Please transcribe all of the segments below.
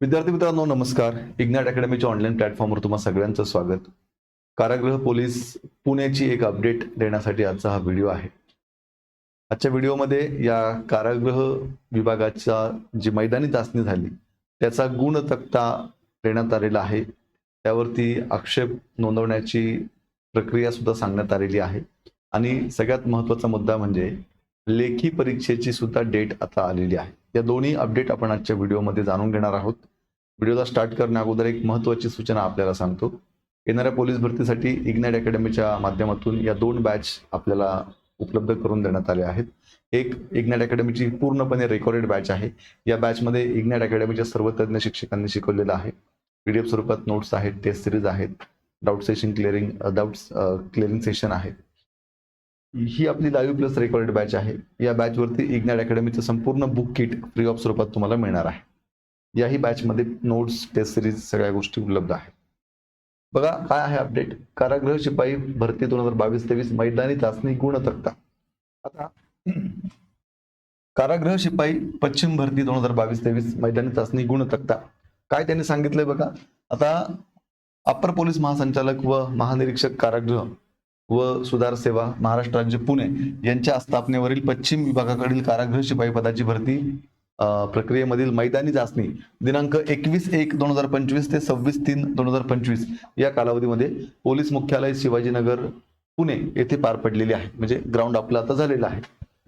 विद्यार्थी मित्रांनो नमस्कार. इग्नॅट अकॅडमीच्या ऑनलाईन प्लॅटफॉर्मवर तुम्हा सगळ्यांचं स्वागत. कारागृह पोलीस पुण्याची एक अपडेट देण्यासाठी आजचा हा व्हिडिओ आहे. आजच्या व्हिडिओमध्ये या कारागृह विभागाच्या जी मैदानी चाचणी झाली त्याचा गुण तक्ता देण्यात आलेला आहे. त्यावरती आक्षेप नोंदवण्याची प्रक्रिया सुद्धा सांगण्यात आलेली आहे. आणि सगळ्यात महत्त्वाचा मुद्दा म्हणजे लेखी परीक्षेची सुद्धा डेट आता आलेली आहे. या दोन्ही अपडेट आपण आजच्या व्हिडिओमध्ये जाणून घेणार आहोत. व्हिडिओला स्टार्ट करण्या अगोदर एक महत्त्वाची सूचना आपल्याला सांगतो. येणाऱ्या पोलीस भरतीसाठी इग्नाइट अकॅडमीच्या माध्यमातून या दोन बॅच आपल्याला उपलब्ध करून देण्यात आले आहेत. एक इग्नाइट अकॅडमीची पूर्णपणे रेकॉर्डेड बॅच आहे. या बॅचमध्ये इग्नाइट अकॅडमीच्या सर्व तज्ज्ञ शिक्षकांनी शिकवलेलं आहे. पी डी एफ स्वरूपात नोट्स आहेत टेस्ट सिरीज आहेत. Doubt session clearing doubts clearing session आहेत. ही आपली लाईव्ह प्लस रेकॉर्ड बॅच आहे. या बॅचवरती इग्नॅट अकॅडमीचं संपूर्ण बुक किट फ्री ऑफ स्वरूपात तुम्हाला मिळणार आहे. याही बॅचमध्ये नोट्स टेस्ट सिरीज सगळ्या गोष्टी उपलब्ध आहेत. बघा काय आहे अपडेट कारागृह शिपाई भरती दोन हजार बावीस तेवीस मैदानी चाचणी गुणतक्ता आता कारागृह शिपाई पश्चिम भरती दोन हजार बावीस तेवीस मैदानी चाचणी गुणतक्ता काय त्यांनी सांगितलंय बघा? आता अप्पर पोलीस महासंचालक व महानिरीक्षक कारागृह. व सुधार सेवा महाराष्ट्र राज्य पुणे यांच्या आस्थापनेवरील पश्चिम विभागाकडील कारागृह शिपाई पदाची भरती प्रक्रियेमधील मैदानी चाचणी दिनांक एकवीस एक दोन हजार पंचवीस ते सव्वीस तीन दोन हजार पंचवीस या कालावधीमध्ये पोलीस मुख्यालय शिवाजीनगर पुणे येथे पार पडलेली आहे. म्हणजे ग्राउंड आपलं आता झालेलं आहे.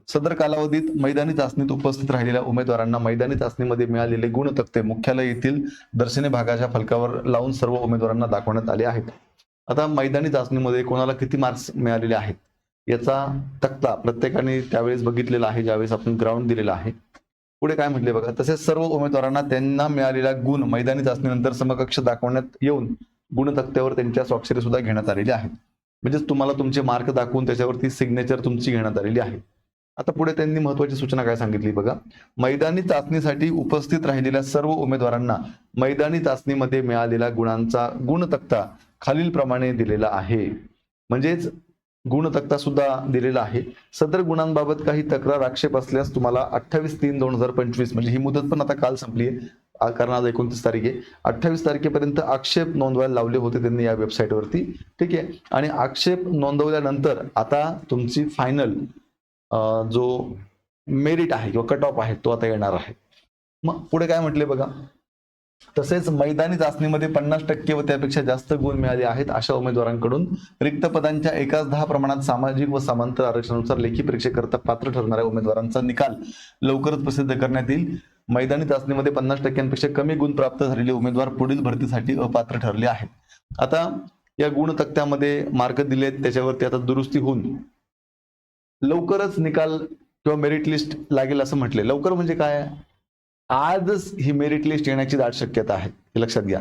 सदर कालावधीत मैदानी चाचणीत उपस्थित राहिलेल्या उमेदवारांना मैदानी चाचणीमध्ये मिळालेले गुणतक्ते मुख्यालय येथील दर्शनी भागाच्या फलकावर लावून सर्व उमेदवारांना दाखवण्यात आले आहेत. आता मैदानी चाचणीमध्ये कोणाला किती मार्क्स मिळालेले आहेत? याचा तक्ता प्रत्येकाने त्यावेळेस बघितलेला आहे ज्यावेळेस आपण ग्राउंड दिलेला आहे. पुढे काय म्हटले बघा तसेच सर्व उमेदवारांना त्यांना मिळालेला गुण मैदानी चाचणीनंतर समकक्ष दाखवण्यात येऊन गुण तक्त्यावर त्यांच्या स्वाक्षरी सुद्धा घेण्यात आलेली आहे म्हणजेच तुम्हाला तुमचे मार्क दाखवून त्याच्यावरती सिग्नेचर तुमची घेण्यात आलेली आहे. आता पुढे त्यांनी महत्वाची सूचना काय सांगितली बघा. मैदानी चाचणीसाठी उपस्थित राहिलेल्या सर्व उमेदवारांना मैदानी चाचणीमध्ये मिळालेला गुणांचा गुणतक्ता खालीलप्रमाणे दिलेला आहे. म्हणजेच गुणतक्ता सुद्धा दिलेला आहे. सदर गुणांबाबत काही तक्रार आक्षेप असल्यास तुम्हाला अठ्ठावीस तीन दोन हजार पंचवीस म्हणजे ही मुदत पण आता काल संपली आहे. कारण आज एकोणतीस तारीख आहे. अठ्ठावीस तारखेपर्यंत आक्षेप नोंदवायला लावले होते त्यांनी या वेबसाईटवरती ठीक आहे. आणि आक्षेप नोंदवल्यानंतर आता तुमची फायनल जो मेरिट आहे किंवा कट ऑफ आहे तो आता येणार आहे. मग पुढे काय म्हटले बघा? तसेच मैदानी चाचणीमध्ये पन्नास टक्के व त्यापेक्षा जास्त गुण मिळाले आहेत अशा उमेदवारांकडून. रिक्त पदांच्या एकाच दहा प्रमाणात सामाजिक व समांतर आरक्षणानुसार लेखी परीक्षेकरता पात्र ठरणाऱ्या उमेदवारांचा निकाल लवकरच प्रसिद्ध करण्यात येईल. मैदानी चाचणीमध्ये पन्नास टक्क्यांपेक्षा कमी गुण प्राप्त झालेले उमेदवार पुढील भरतीसाठी अपात्र ठरले आहेत. आता या गुण तक्त्यामध्ये मार्क दिलेत त्याच्यावरती आता दुरुस्ती होऊन लवकरच निकाल किंवा मेरिट लिस्ट लागेल असं म्हटले. लवकर म्हणजे काय? आजच ही मेरिट लिस्ट येण्याची दाट शक्यता आहे. हे लक्षात घ्या.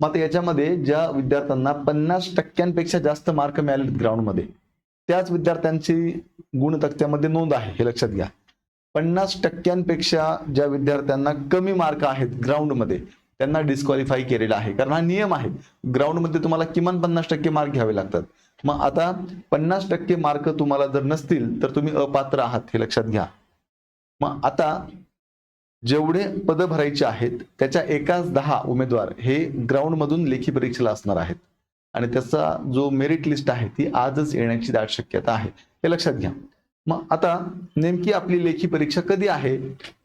मग आता याच्यामध्ये ज्या विद्यार्थ्यांना पन्नास टक्क्यांपेक्षा जास्त मार्क मिळाले ग्राउंडमध्ये त्याच विद्यार्थ्यांची गुण तक्त्यामध्ये नोंद आहे. हे लक्षात घ्या. पन्नास टक्क्यांपेक्षा ज्या विद्यार्थ्यांना कमी मार्क आहेत ग्राउंडमध्ये त्यांना डिस्क्वालिफाय केलेला आहे. कारण हा नियम आहे. ग्राउंडमध्ये तुम्हाला किमान पन्नास टक्के मार्क घ्यावे लागतात. मग आता पन्नास टक्के मार्क तुम्हाला जर नसतील तर तुम्ही अपात्र आहात हे लक्षात घ्या. मग आता जेवढे पद भरायचे आहेत त्याच्या एकाच दहा उमेदवार हे ग्राउंडमधून लेखी परीक्षेला असणार आहेत. आणि त्याचा जो मेरिट लिस्ट आहे ती आजच येण्याची दाट शक्यता आहे. हे लक्षात घ्या. मग आता नेमकी आपली लेखी परीक्षा कधी आहे?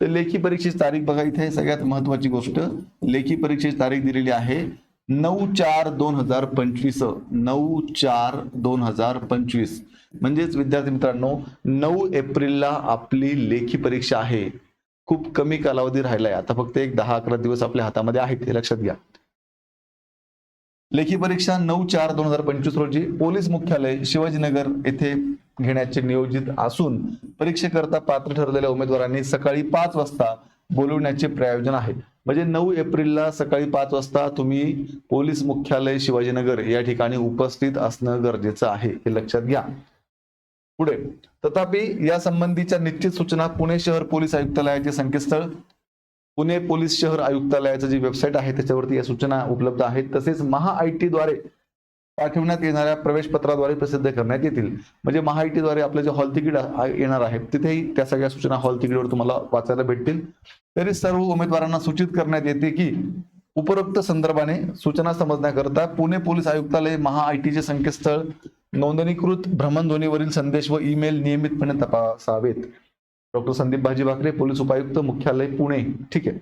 तर लेखी परीक्षेची तारीख बघा इथे सगळ्यात महत्वाची गोष्ट लेखी परीक्षेची तारीख दिलेली आहे नऊ चार दोन हजार पंचवीस नऊ चार दोन हजार पंचवीस. म्हणजेच विद्यार्थी मित्रांनो नऊ एप्रिलला आपली लेखी परीक्षा आहे. खूप कमी कालावधी राहिलाय. आता फक्त एक दहा अकरा दिवस आपल्या हातामध्ये आहेत हे लक्षात घ्या. लेखी परीक्षा नऊ चार दोन हजार पंचवीस रोजी पोलीस मुख्यालय शिवाजीनगर येथे घेण्याचे नियोजित असून परीक्षेकरता पात्र ठरलेल्या उमेदवारांनी सकाळी पाच वाजता बोलवण्याचे प्रयोजन आहे. म्हणजे नऊ एप्रिलला सकाळी पाच वाजता तुम्ही पोलीस मुख्यालय शिवाजीनगर या ठिकाणी उपस्थित असणं गरजेचं आहे हे लक्षात घ्या. पुढे तथापि या संबंधीच्या निश्चित सूचना पुणे शहर पोलीस आयुक्तालयाचे संकेतस्थळ पुणे पोलीस शहर आयुक्तालयाचं जी वेबसाईट आहे त्याच्यावरती या सूचना उपलब्ध आहेत. तसेच महा आय टी द्वारे पाठवण्यात येणाऱ्या प्रवेश पत्राद्वारे प्रसिद्ध करण्यात येतील. म्हणजे महाआयटीद्वारे आपलं जे हॉल तिकीट येणार आहे तिथेही त्या सगळ्या सूचना हॉल तिकीटवर तुम्हाला वाचायला भेटतील. तरी सर्व उमेदवारांना सूचित करण्यात येते की उपरोक्त संदर्भाने सूचना समजण्याकरता पुणे पोलीस आयुक्तालय महा संकेतस्थळ नोंदणीकृत भ्रमणध्वनीवरील संदेश व ईमेल नियमितपणे तपासावेत. डॉक्टर संदीप भाजी भाकरे पोलीस उपायुक्त मुख्यालय पुणे. ठीक आहे.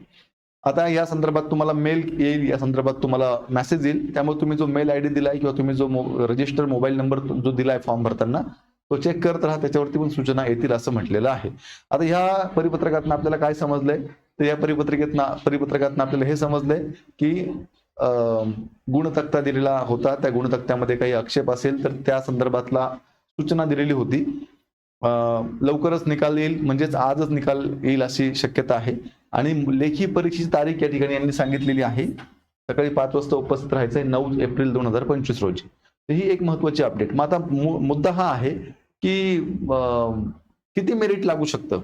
आता या संदर्भात तुम्हाला मेल येईल या संदर्भात तुम्हाला मेसेज येईल. त्यामुळे तुम्ही जो मेल आय डी दिलाय किंवा तुम्ही जो रजिस्टर मोबाईल नंबर जो दिलाय फॉर्म भरताना तो चेक करत राहा त्याच्यावरती पण सूचना येतील असं म्हटलेलं आहे. आता ह्या परिपत्रकातनं आपल्याला काय समजलंय? तर या परिपत्रकातनं परिपत्रकातनं आपल्याला हे समजलंय की गुणतक्ता दिलेला होता. त्या गुणतक्त्यामध्ये काही आक्षेप असेल तर त्या संदर्भातला सूचना दिलेली होती. लवकरच निकाल येईल. म्हणजेच आजच निकाल येईल अशी शक्यता आहे. आणि लेखी परीक्षेची तारीख या ठिकाणी यांनी सांगितलेली आहे. सकाळी पाच वाजता उपस्थित राहायचं आहे नऊ एप्रिल दोन हजार पंचवीस रोजी. तर ही एक महत्वाची अपडेट मग आता मु- मुद्दा हा आहे की किती मेरिट लागू शकतं?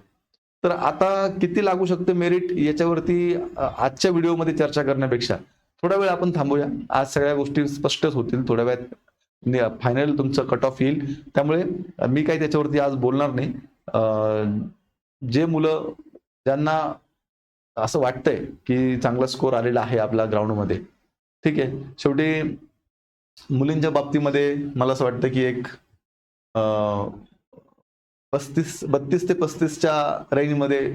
तर आता किती लागू शकतं मेरिट याच्यावरती आजच्या व्हिडिओमध्ये चर्चा करण्यापेक्षा थोडा वेळ आपण थांबूया. आज सगळ्या गोष्टी स्पष्टच होतील. थोड्या वेळात फायनल तुमचं कट ऑफ येईल. त्यामुळे मी काही त्याच्यावरती आज बोलणार नाही. जे मुलं ज्यांना असं वाटतंय की चांगला स्कोर आलेला आहे आपल्या ग्राउंडमध्ये ठीक आहे. शेवटी मुलींच्या बाबतीमध्ये मला असं वाटतं की एक पस्तीस बत्तीस ते पस्तीसच्या रेंजमध्ये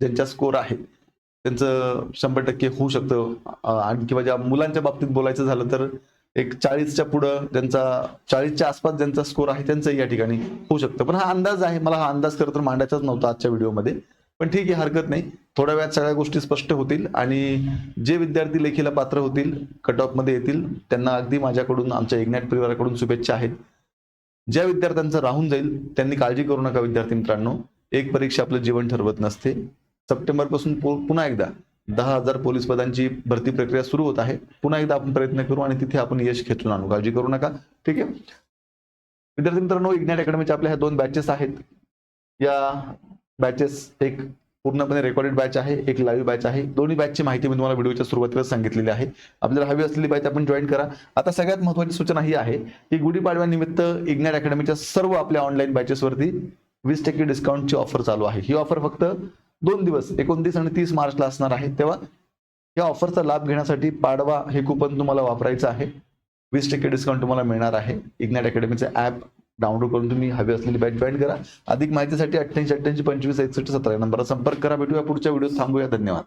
ज्यांचा स्कोर आहे त्यांचं शंभर टक्के होऊ शकतं. आणि किंवा ज्या मुलांच्या बाबतीत बोलायचं झालं तर एक चाळीसच्या पुढं ज्यांचा चाळीसच्या आसपास ज्यांचा स्कोर आहे त्यांचं या ठिकाणी होऊ शकतं. पण हा अंदाज आहे. मला हा अंदाज खरं तर मांडायचाच नव्हता आजच्या व्हिडिओमध्ये पण ठीक आहे हरकत नाही. थोड्या वेळात सगळ्या गोष्टी स्पष्ट होतील आणि जे विद्यार्थी लेखीला पात्र होतील कटमध्ये येतील त्यांना अगदी माझ्याकडून आमच्या इग्नॅट परिवाराकडून शुभेच्छा आहेत. ज्या विद्यार्थ्यांचं राहून जाईल त्यांनी काळजी करू नका विद्यार्थी मित्रांनो. एक परीक्षा आपलं जीवन ठरवत नसते. सप्टेंबरपासून पुन्हा एकदा दहा हजार पोलीस पदांची भरती प्रक्रिया सुरू होत आहे. पुन्हा एकदा आपण प्रयत्न करू आणि तिथे आपण यश खेचून आणू. काळजी करू नका. ठीक आहे? विद्यार्थी मित्रांनो इग्नॅट अकॅडमीच्या आपल्या ह्या दोन बॅचेस आहेत. या बॅचेस एक पूर्णपणे रेकॉर्डेड बॅच आहे एक लाईव्ह बॅच आहे. दोन्ही बॅचची माहिती मी तुम्हाला व्हिडिओच्या सुरुवातीला सांगितलेली आहे. आपल्याला हवी असलेली बॅच आपण जॉईन करा. आता सगळ्यात महत्त्वाची सूचना ही आहे की गुढीपाडव्यानिमित्त इग्नॅट अकॅडमीच्या सर्व आपल्या ऑनलाईन बॅचेसवरती वीस टक्के डिस्काउंटची ऑफर चालू आहे. ही ऑफर फक्त दोन दिवस एकोणतीस आणि तीस मार्चला असणार आहे. तेव्हा या ऑफरचा लाभ घेण्यासाठी पाडवा हे कुपन तुम्हाला वापरायचं आहे. वीस टक्के डिस्काउंट तुम्हाला मिळणार आहे. इग्नॅट अकॅडमीचे ऍप डाउनलोड करून तुम्ही हवी असलेली बॅच जॉईन करा. अधिक माहितीसाठी अठ्ठ्याऐंशी अठ्ठ्याऐंशी पंचवीस एकसष्ट सतरा नंबर नंबरला संपर्क करा. भेटूया पुढच्या व्हिडिओ थांबूया. धन्यवाद.